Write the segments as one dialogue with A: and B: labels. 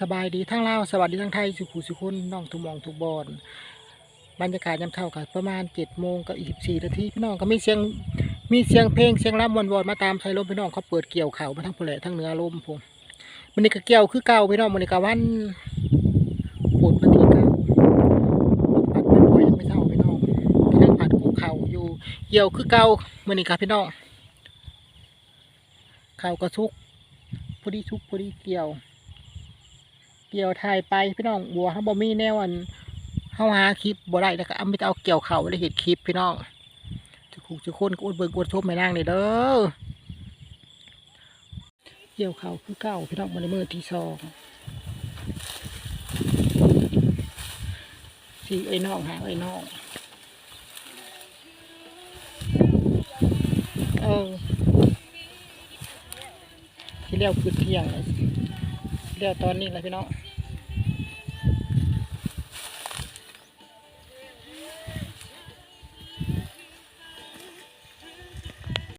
A: สบายดีทั้งลาวสวัสดีทั้งไทยสุขุสุคนน้องทุกมองทุกบอนบรรยากาศยามเช้ากันประมาณเจ็ดโมงกับอีกสี่นาทีพี่น้องก็มีเสียงมีเสียงเพลงเสียงรำวนๆมาตามใส่ลมพี่น้องเขาเปิดเกี่ยวเข่าวมาทั้งพลทั้งเนื้อลมผมมันนี่ก็เกี่ยวคือเก่าพี่น้องมันนี่ก็วันปุดวันที่เก้าปัดเป็นบ่อยยังไม่เท่าพี่น้องที่นั่งปัดกูเข่าอยู่เกี่ยวคือเก่ามันนี่ครับพี่น้องเข่าวก็ทุกพอดีทุกพอดีเกี่ยว เกี่ยวถ่ายไปพี่น้องบัวเขาบ่มีแนวอันเขาหาคลิปบ่ได้แล้วก็เอาไม่เอาเกี่ยวเข่าได้เห็นคลิปพี่น้องจะคุกจะคนก็อดเบิ่งอดชมไม่นั่งเลยเด้อเกี่ยวเข่าคือเก่าพี่น้องมาในมือที่สองสี่ไอ้น้องหาไอ้น้องเออที่เรียกคือเที่ยงเลย เรียกตอนนี้แหละพี่น้อง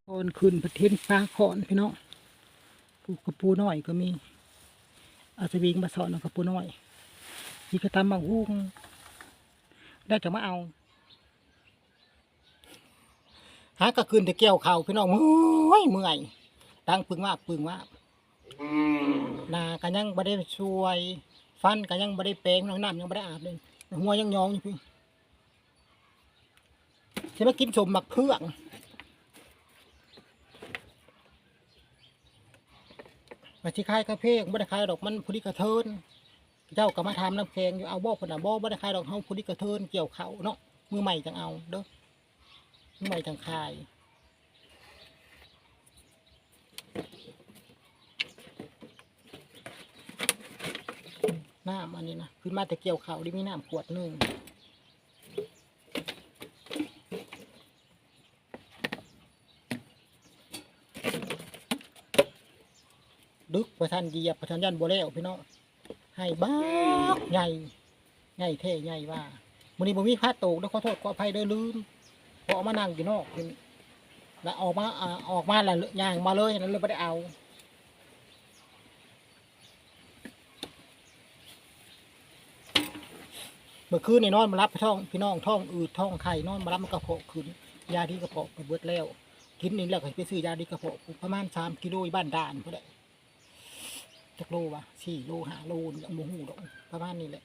A: โอนขึ้นประเทศฟ้าขอนพี่น้องปูกระปูน้อยก็มีอาจจะวิ่งมาสอนเอากระปูน้อยมีกระตำบางหุ้งได้จะมาเอาหากระคืนต่เกี่ยวเข่าพี่น้องเมื่อยเมื่อยดังปึงมากปึงมา กหนากันยังไม่ได้ช่วย ฟันกันยังไม่ได้แปรงน้ำน้ำยังไม่ได้อาบเลยหัวยังยองอยู่พี่จะมากินสมหมักเพื่องมาที่คายกระเพงไม่ได้คายดอกมันพุดิกระเทินเจ้าก็มาทำน้ำแข็งอยู่เอาบ่อผนบ่ไม่ได้คายดอกเฮาพุดิกระเทินเกี่ยวเขาเนาะมือใหม่จังเอาเด้อมือใหม่จังคาย น้ำอันนี้นะคือมาแต่เกี่ยวเขาดิมีน้ำขวดหนึ่งดึกประทันเหยียบประทันยันบัวแล้วพี่น้องให้บ้ากใหญ่ใหญ่เท่ใหญ่ว่ามันนี้บ่มีพาโตกแล้วขอโทษขออภัยเด้อลืมพอเอามานั่งอยู่นอกแล้วออกมาอ่าออกมาแล้วย่างมาเลยนั้นเลยไม่ได้เอา เมื่อคืนในี่นอนมารับท้องพี่น้องท้องอืดท้องไข่นอนมารับมันกระเพาะขึ้นยาดีกระเพาะกระเบิดแล้วกินนี่แล้วก็ไปซื้อยาดีกระเพาะประมาณสามกิโลอยู่บ้านด่านก็ได้จักโลวะสี่โลห้าโลนี่โมหูดอกประมาณนี้แหละ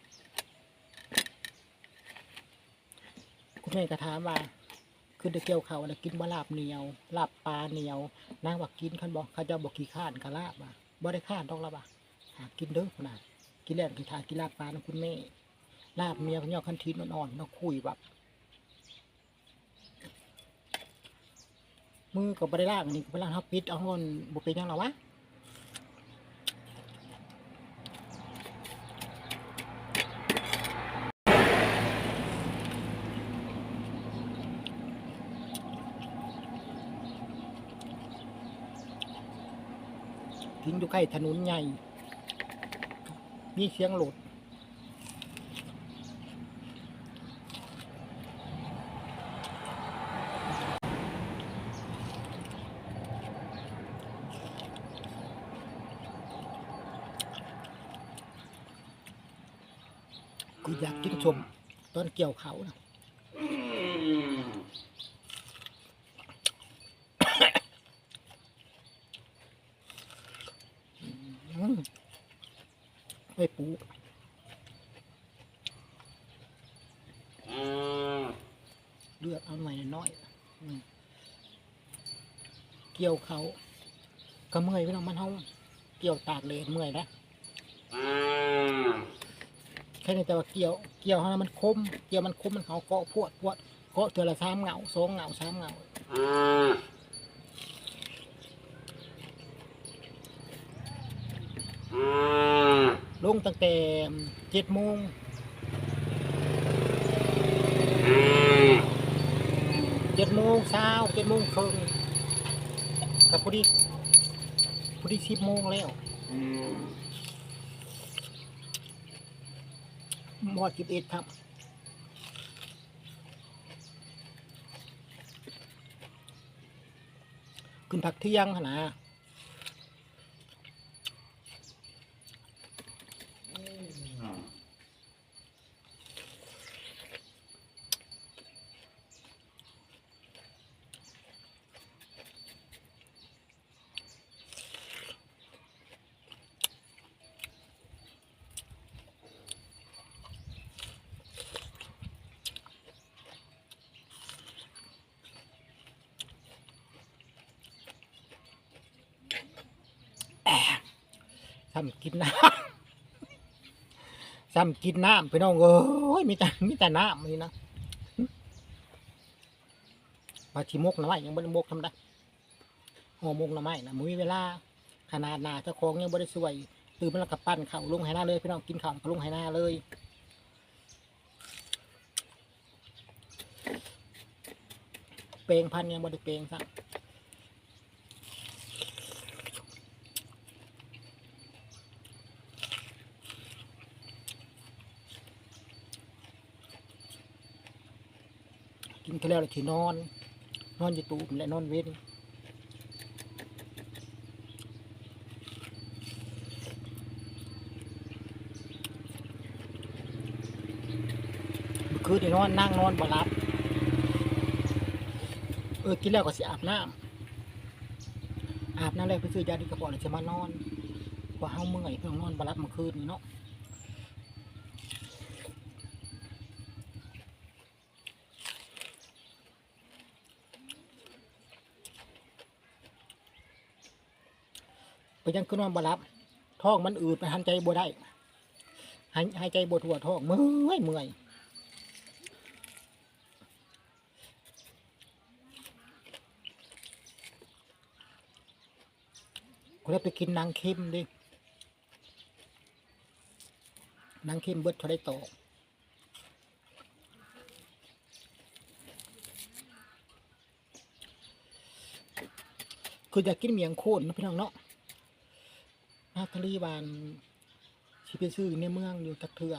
A: คุณแม่ก็ถามว่าคือได้เกียวเขาอะไรกินบะลาบเหนียวลาบปลาเหนียวนางว่ากินขันบอกเขาจะบอกกี่ข้านกะลาบอะบ่ได้ข้านต้องละบ่ะหากินเด้อขนาดกินแล้วกินทานกินลาบปลานะคุณแม่ ลาบเมียพญาคันทีนอ่อนๆเราคุยแบบมือก็บริล่างนนี้ก็บล่างเขาปิดเอาหอนบุเป็นยังหรอวะทิ้งอยู่ใกล้ถนนใหญ่ มีเสียงโหลด กูอยากกินชมตอนเกี่ยวเขานะอืมไม่ปูเลือกเอาหน่อยน้อยเกี่ยวเขาก็เมื่อยไปแล้วมันเฮาเกี่ยวตากเลยเมื่อยนะ แค่นี้แต่ว่าเกี่ยวเกี่ยวให้มันคมเกี่ยวมันคมมันเขาเกาะพวดพวดเกาะเทือละสามเหงาสองเหงาสามเหงาลงตั้งแต่เจ็ดโมงเจ็ดโมงเช้าเจ็ดโมงครึ่งกับพอดีพอดีสิบโมงแล้วม มอดสิบเอ็ดครับ ขึ้นผักเที่ยงหั่นนะ ซ้ำกินน้ำซ้ำกินน้ำพี่น้องเอ้ยมีแต่มีแต่น้ำนี่นะปลาชิมกน้ำไม้ยังไม่ได้มกทำได้ห่อมกน้ำไม้นะมุ้ยเวลา ขนาดนาเจ้าของยังไม่ได้สวยตื่นมาแล้วกับปั้นเข่าวลงไหหน้าเลยพี่น้องกินข้าวล้วก็ลงไหหน้าเลยเปลงพันยังบ่ได้เปลงซะ กินก็แล้วเลยที่นอน นอนอยู่ตูบและนอนเว้นเมื่อคืนนี่นอนนั่งนอนบ่หลับ เออกินแล้วก็สิอาบน้ำอาบน้ำแล้วไปซื้อยาดีกระป๋องแล้วจะมานอนเพราะเฮาเมื่อยเพิ่งนอนบรับเมื่อคืนนี่เนาะ ไปยังคือนอนบรับท้องมันอืดไปหันใจบ่ได้หายหายใจบ่ทั่วท้องเมื่อยเมื่อยกูได้ไปกินนางเค็มดินางเค็มเบิดเท่าได้โตอคืออยากกินเมียงโคนนะพี่น้องเนาะ นาทะลีบานที่ไปซื้อในเมืองอยู่จักเถื่อ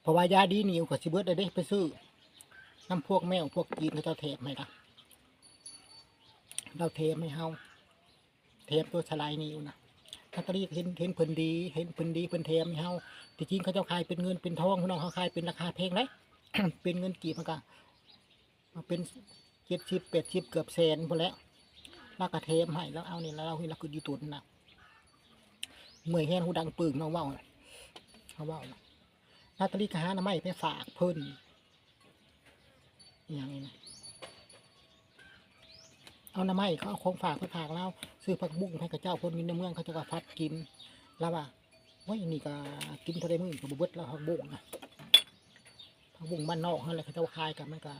A: เพราะว่ายาดีนิวกับสิเบิดได้เด้ไปซื้อน้ำพวกแมวพวกกีนเขาเจ้าเทปไหมล่ะเราเทปไม่เฮาเทปตัวสลายนิวนะ ถ้าก็เรียกเห็นเห็นเพิ่นดีเห็นเพิ่นดีเพิ่นเทมให้เฮาที่จริงเขาเจ้าขายเป็นเงินเป็นทองพี่น้องเขาขายเป็นราคาแพงเลยเป็นเงินกี่มันก็มาเป็นเจ็ดสิบแปดสิบเกือบแสนพอแล้วแล้วก็เทมให้แล้วเอาเนี่ยแล้วเราให้เราคือยูตุนนะเมื่อยแห้งหูดังปึ่งน้องว่าน่ะเขาว่านะลาตาลีกหาหน้าไม่ไปฝากเพิ่นอย่างนี้นะ เอาน้าไม้เขาเอาของฝากไปฝากเราซื้อผักบุ้งให้กับเจ้าคนมีในเมืองเขาจะก็พัดกินแล้วว่าว่าอย่างนี้ก็กินเท่าไรมือกับบเบิดแล้วผักบุ้งนะผักบุ้งบ้านนอกอะไรเขาจะว่าคายกันมันก็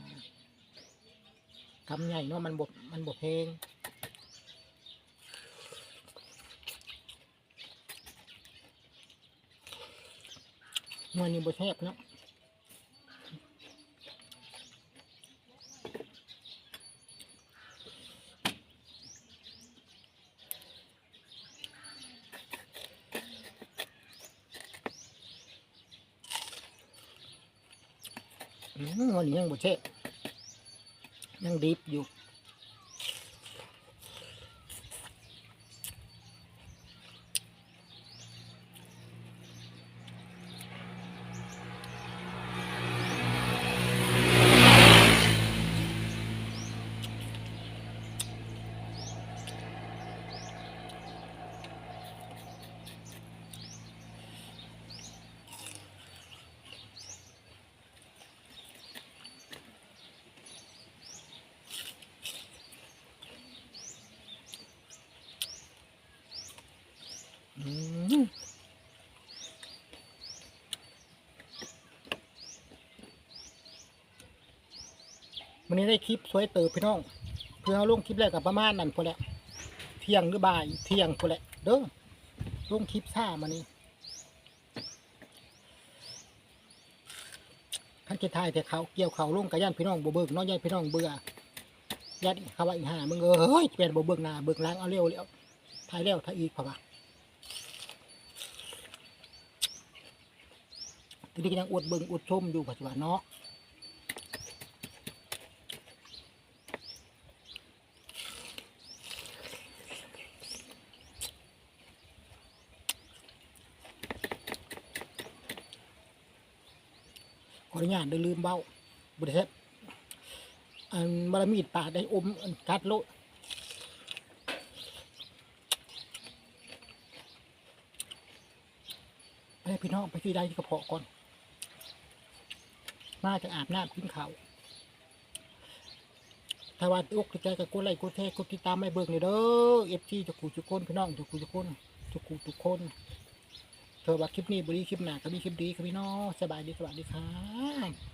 A: กำใหญ่เนาะมันบดมันบดเพลงมันนี่บดแทบเนาะ มันยังบ่เช็ยังดิบอยู่ วันนี้ได้คลิปสวยเติบพี่น้อง เพื่อเอาลงคลิปแรกกับประมาณนั้นพอแหละเที่ยงหรือบ่ายเที่ยงพอแหละเด้อลงคลิปซ่ามานี่ขั้นจะทายแต่เขาเกี่ยวเขาลงกับย่านพี่น้องบ่เบิกน้องย่านพี่น้องเบื่อยัดเขาว่าอีห่ามึงเอ้ยเป็นบ่เบิกหน้าเบิกล้างเอาเร็วเร็วทายเร็วทายอีกพราะ ว่าทีนี้ก็ยังอวดเบิงอวดชมอยู่ปัจจุบันเนาะขออนุญาตเดินลืมเบ้าบุตรเทพอันบารมีดปาได้อมอันกัดโลดให้พี่น้องไปที่ใดที่กระเพาะก่อน มาจะอาบน้ำกินข้าวถ้าว่าอกใจกับกดไลค์กดแชร์กดติดตามไม่เบิกเลยเด้อเอฟซีจะกูจุกคนพี่น้องจะกูจุกคนจะกูทุกคนเธอว่าคลิปนี้บริคลิปหนาก็มีคลิปดีครับพี่น้องสบายดีสวัสดีครับ